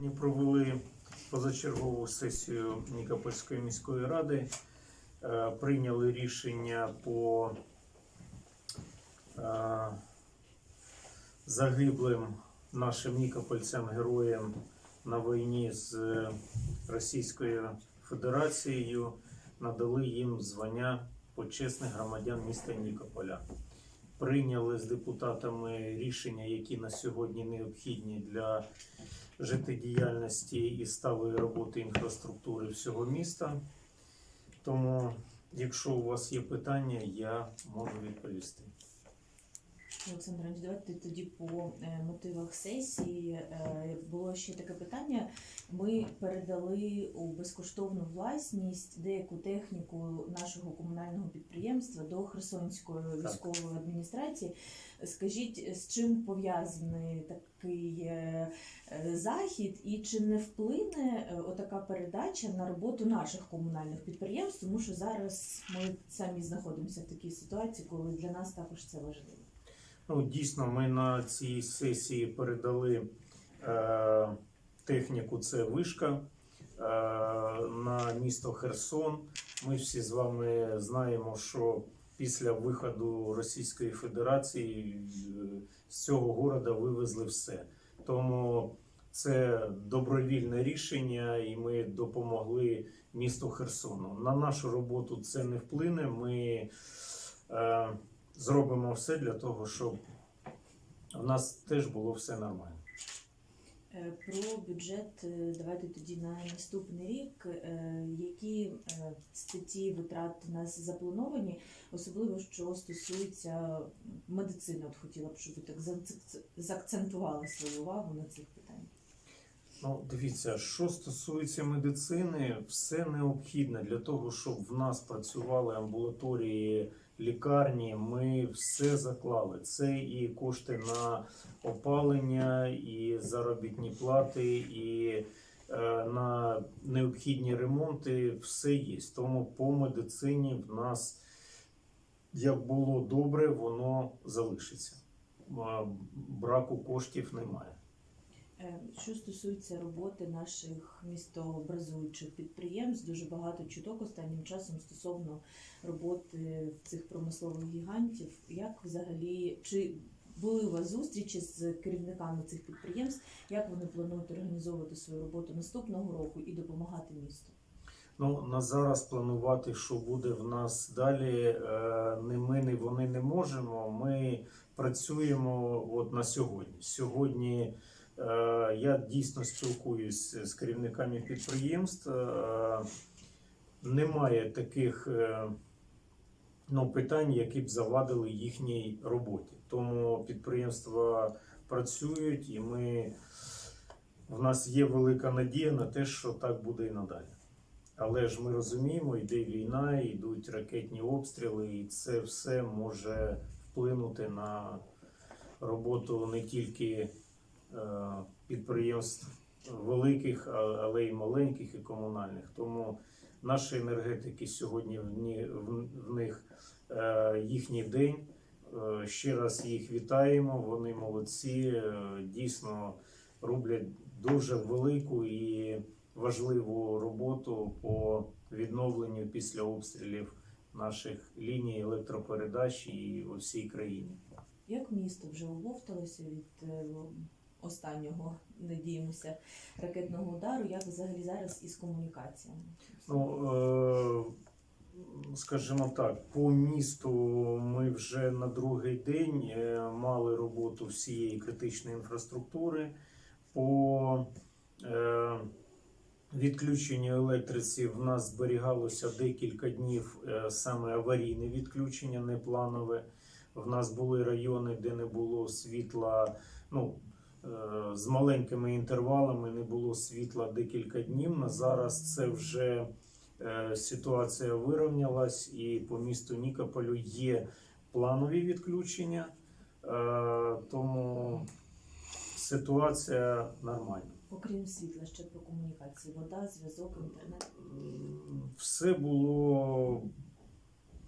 Ми провели позачергову сесію Нікопольської міської ради, Е, прийняли рішення по е, загиблим нашим нікопольцям героям на війні з Російською Федерацією, надали їм звання почесних громадян міста Нікополя. Прийняли з депутатами рішення, які на сьогодні необхідні для життєдіяльності і сталої роботи інфраструктури всього міста. Тому, якщо у вас є питання, я можу відповісти. Олександр давайте тоді по е, мотивах сесії. Е, Було ще таке питання. Ми передали у безкоштовну власність деяку техніку нашого комунального підприємства до Херсонської військової адміністрації. Скажіть, з чим пов'язаний такий е, захід, і чи не вплине отака передача на роботу наших комунальних підприємств? Тому що зараз ми самі знаходимося в такій ситуації, коли для нас також це важливо. Ну, дійсно, ми на цій сесії передали е, техніку, це вишка е, на місто Херсон. Ми всі з вами знаємо, що після виходу Російської Федерації е, з цього города вивезли все. Тому це добровільне рішення, і ми допомогли місту Херсону. На нашу роботу це не вплине. Ми е, зробимо все для того, щоб у нас теж було все нормально. Е, Про бюджет е, давайте тоді на наступний рік. Е, Які статті витрат у нас заплановані, особливо що стосується медицини? От хотіла б, щоб ви так заакцентували свою увагу на цих питаннях. Ну, дивіться, що стосується медицини, все необхідне для того, щоб в нас працювали амбулаторії, лікарні. Ми все заклали. Це і кошти на опалення, і заробітні плати, і е, на необхідні ремонти. Все є. Тому по медицині в нас як було добре, воно залишиться. Браку коштів немає. Е, Що стосується роботи наших містообразуючих підприємств, дуже багато чуток останнім часом стосовно роботи цих промислових гігантів. Як взагалі чи були у вас зустрічі з керівниками цих підприємств? Як вони планують організовувати свою роботу наступного року і допомагати місту? Ну, на зараз планувати, що буде в нас далі, е, не ми, не вони не можемо. Ми працюємо от на сьогодні. Сьогодні я дійсно спілкуюсь з керівниками підприємств. Е, Немає таких е, ну, питань, які б завадили їхній роботі. Тому підприємства працюють, і ми, в нас є велика надія на те, що так буде і надалі. Але ж ми розуміємо, йде війна, йдуть ракетні обстріли, і це все може вплинути на роботу не тільки е, підприємств великих, але й маленьких і комунальних. Тому наші енергетики сьогодні в, них е, їхній день. Е, Ще раз їх вітаємо. Вони молодці, е, дійсно роблять дуже велику і важливу роботу по відновленню після обстрілів наших ліній електропередач і у всій країні. Як місто вже оговталося від е, останнього, надіємося, ракетного удару? Як взагалі зараз із комунікаціями? Ну, е, скажімо так, по місту ми вже на другий день е, мали роботу всієї критичної інфраструктури. По е, відключенню електриці в нас зберігалося декілька днів саме аварійне відключення, не планове. В нас були райони, де не було світла. Ну, з маленькими інтервалами не було світла декілька днів. На зараз це вже е, ситуація вирівнялась, і по місту Нікополю є планові відключення, е, тому ситуація нормальна. Окрім світла, ще про комунікації, вода, зв'язок, інтернет. Все було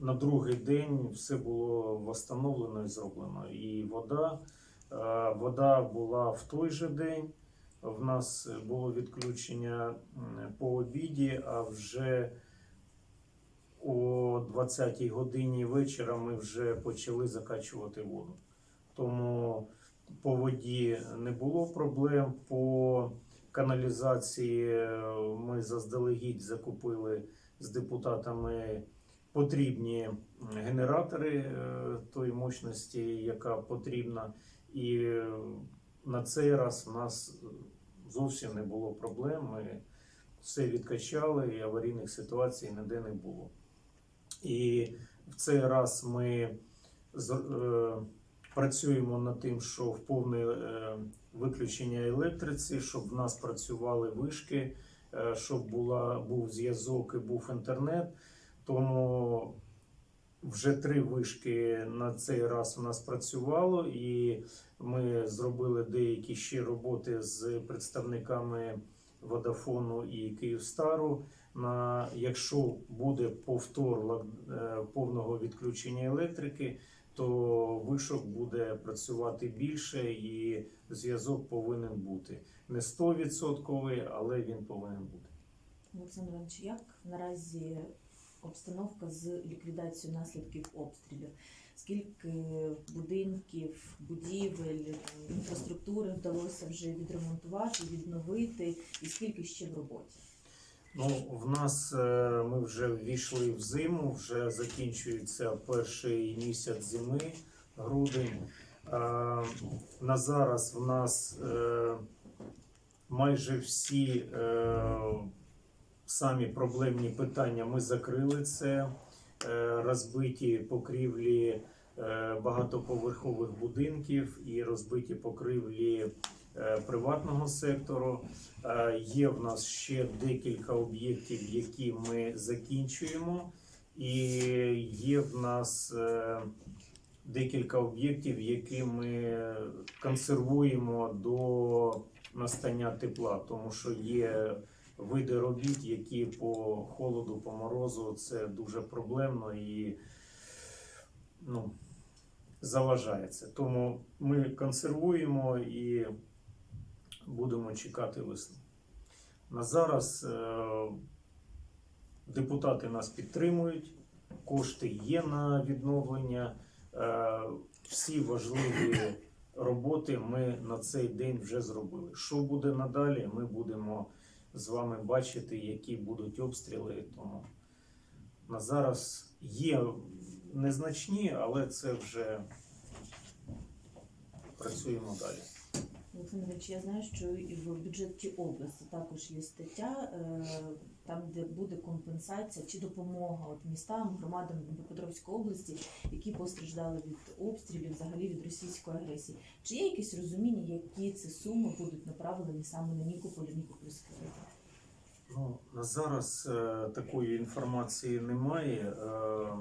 на другий день, все було встановлено і зроблено. І вода, е, вода була в той же день. в нас було відключення по обіді, а вже о 20-й годині вечора ми вже почали закачувати воду. Тому по воді не було проблем. По каналізації е, ми заздалегідь закупили з депутатами потрібні генератори е, тої мощності, яка потрібна. І на цей раз в нас зовсім не було проблем. Ми все відкачали, і аварійних ситуацій ніде не було. І в цей раз ми е, працюємо над тим, що в повне е, виключення електриці, щоб в нас працювали вишки, е, щоб була, був зв'язок і був інтернет. Тому вже три вишки на цей раз у нас працювало, і ми зробили деякі ще роботи з представниками Водафону і Київстару. На якщо буде повтор е, повного відключення електрики, то вишок буде працювати більше, і зв'язок повинен бути не 100%, але він повинен бути. Олександр Іванович, як наразі обстановка з ліквідацією наслідків обстрілів? Скільки будинків, будівель, інфраструктури вдалося вже відремонтувати, відновити, і скільки ще в роботі? Ну, в нас е, ми вже ввійшли в зиму, вже закінчується перший місяць зими, грудень. На зараз в нас е, майже всі е, самі проблемні питання ми закрили це. Е, Розбиті покрівлі е, багатоповерхових будинків і розбиті покрівлі е, приватного сектору. Є в нас ще декілька об'єктів, які ми закінчуємо, і є в нас декілька об'єктів, які ми консервуємо до настання тепла, тому що є види робіт, які по холоду, по морозу це дуже проблемно і ну, заважається. Тому ми консервуємо і будемо чекати весни. На зараз е, депутати нас підтримують, кошти є на відновлення. Е, всі важливі роботи ми на цей день вже зробили. Що буде надалі, ми будемо з вами бачити, які будуть обстріли. Тому на зараз є незначні, але це вже працюємо далі. Олександр я знаю, що і в бюджеті області також є стаття, е, там де буде компенсація чи допомога от містам, громадам Дніпропетровської області, які постраждали від обстрілів, взагалі від російської агресії. Чи є якесь розуміння, які ці суми будуть направлені саме на Нікополь Нікопольський район? Ну, зараз е, такої інформації немає. Е,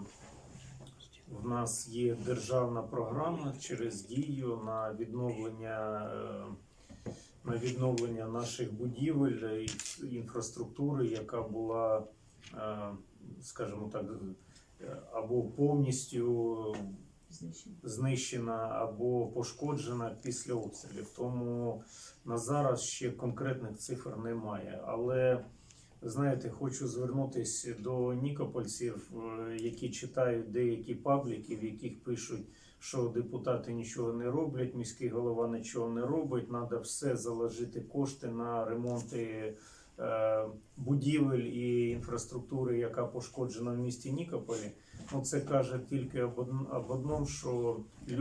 в нас є державна програма через дію на відновлення, е, на відновлення наших будівель і інфраструктури, яка була, е, скажімо так, або повністю знищена або пошкоджена після обстрілів. Тому на зараз ще конкретних цифр немає. Але знаєте, хочу звернутися до нікопольців, е, які читають деякі пабліки, в яких пишуть, що депутати нічого не роблять, міський голова нічого не робить. Треба все заложити кошти на ремонти. е, Будівель і інфраструктури, яка пошкоджена в місті Нікополі, ну це каже тільки об одному, що е,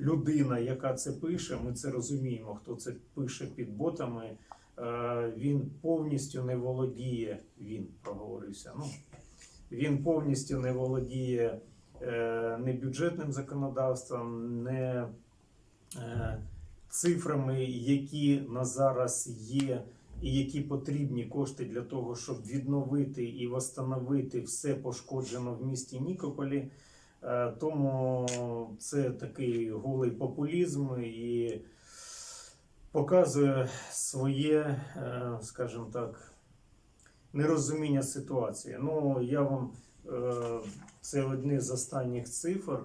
людина, яка це пише, ми це розуміємо, хто це пише під ботами. Е, Він повністю не володіє. Він проговорився. Ну він повністю не володіє е, не бюджетним законодавством, не е, цифрами, які на зараз є, і які потрібні кошти для того, щоб відновити і восстановити все пошкоджено в місті Нікополі. Тому це такий голий популізм і показує своє, е, скажімо так, нерозуміння ситуації. Ну, я вам е, це одне з останніх цифр.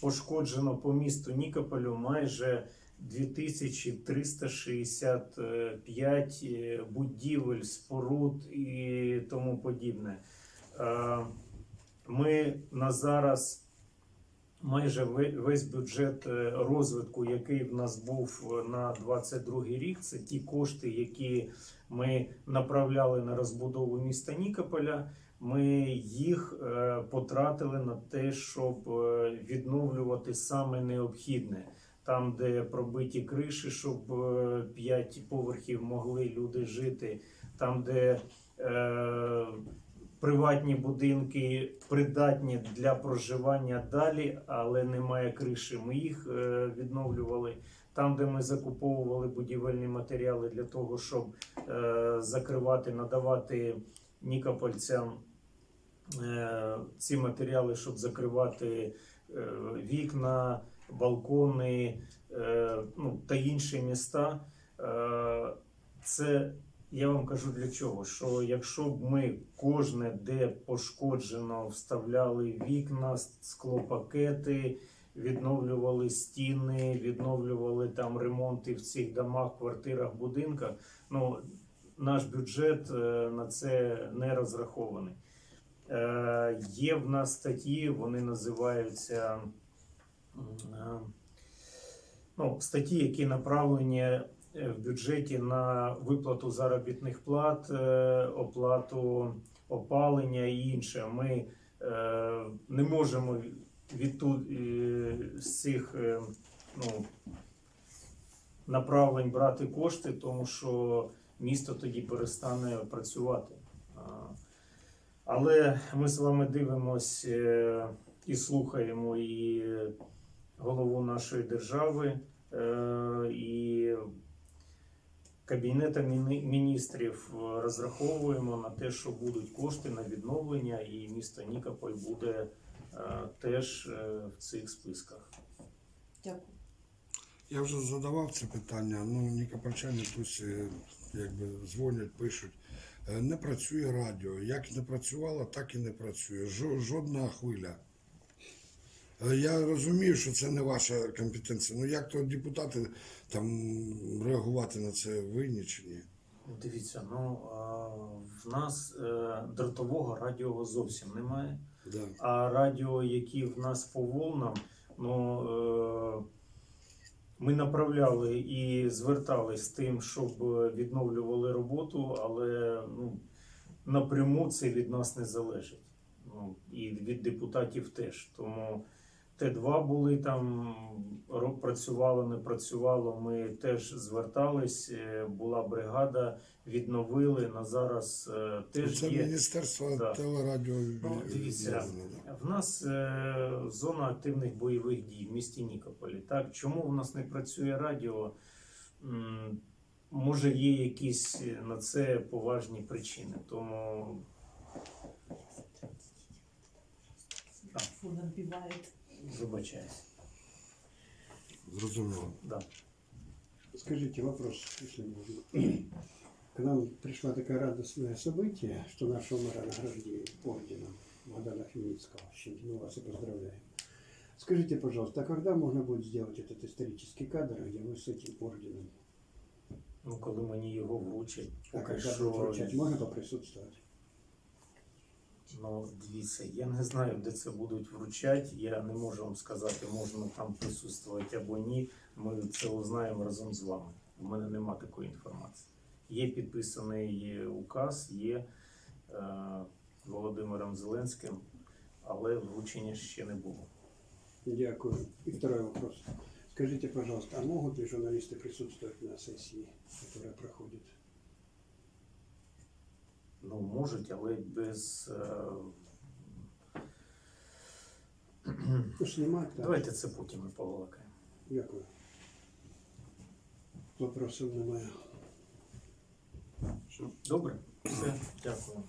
Пошкоджено по місту Нікополю майже 2365 е, будівель, споруд і тому подібне. Ми на зараз майже ве- весь бюджет е, розвитку, який в нас був е, на 22 рік, це ті кошти, які ми направляли на розбудову міста Нікополя. Ми їх е, потратили на те, щоб відновлювати саме необхідне. Там, де пробиті криші, щоб 5 поверхів могли люди жити, там, де приватні будинки придатні для проживання далі, але немає криші. Ми їх е, відновлювали. Там, де ми закуповували будівельні матеріали для того, щоб е, закривати, надавати нікопольцям е, ці матеріали, щоб закривати вікна, балкони ну, та інші міста. Це я вам кажу для чого? Що якщо б ми кожне, де пошкоджено, вставляли вікна, склопакети, відновлювали стіни, відновлювали там ремонти в цих домах, квартирах, будинках, ну наш бюджет е, на це не розрахований. Е, Є в нас статті, вони називаються е, ну, статті, які направлені в бюджеті на виплату заробітних плат, е, оплату опалення і інше. Ми е, не можемо від ту- е, з цих е, ну, направлень брати кошти, тому що місто тоді перестане працювати. Але ми з вами дивимось е, і слухаємо і голову нашої держави, е, і Кабінетом міністрів е, розраховуємо на те, що будуть кошти на відновлення, і місто Нікополь буде е, теж е, в цих списках. Дякую. Я вже задавав це питання. Ну, нікопольчани тут якби дзвонять, пишуть. Не працює радіо. Як не працювало, так і не працює. Жодна хвиля. Я розумію, що це не ваша компетенція. Ну як то депутати там реагувати на це винні чи ні? Дивіться, ну в нас е, дротового радіо зовсім немає. Да. А радіо, які в нас по волнам, ну е, ми направляли і звертались з тим, щоб відновлювали роботу, але ну, напряму це від нас не залежить. Ну, і від депутатів теж. Тому Т2 були там, працювало, не працювало. Ми теж звертались, е, була бригада, відновили. На зараз е, теж Це є. Міністерство Да. телерадіо Ну, дивіться. В нас е, зона активних бойових дій в місті Нікополі. Так, чому в нас не працює радіо? Може, є якісь на це поважні причини. Тому Фу, набиває. Вибачаюсь. Зрозуміло. Да. Скажите вопрос, если можно. К нам пришло такое радостное событие, что нашего мэра награждили орденом Богдана Хмельницкого. Мы вас и поздравляем. Скажите, пожалуйста, а когда можно будет сделать этот исторический кадр, где вы с этим орденом? Ну, коли мені його вручать, А поки когда що. вручать, можно поприсутствовать? Ну, дивіться, я не знаю, де це будуть вручати. Я не можу вам сказати, можна там присутствувати або ні. Ми це узнаємо разом з вами. У мене нема такої інформації. Є підписаний указ, є е, Володимиром Зеленським, але вручення ще не було. Дякую. И второй вопрос. Скажите, пожалуйста, а могут ли журналисты присутствовать на сессии, которая проходит? Ну, можуть, але без. е, Ну. Давайте це потім ми побалакаємо. Дякую. Попросив немає. Добре? Все, дякую.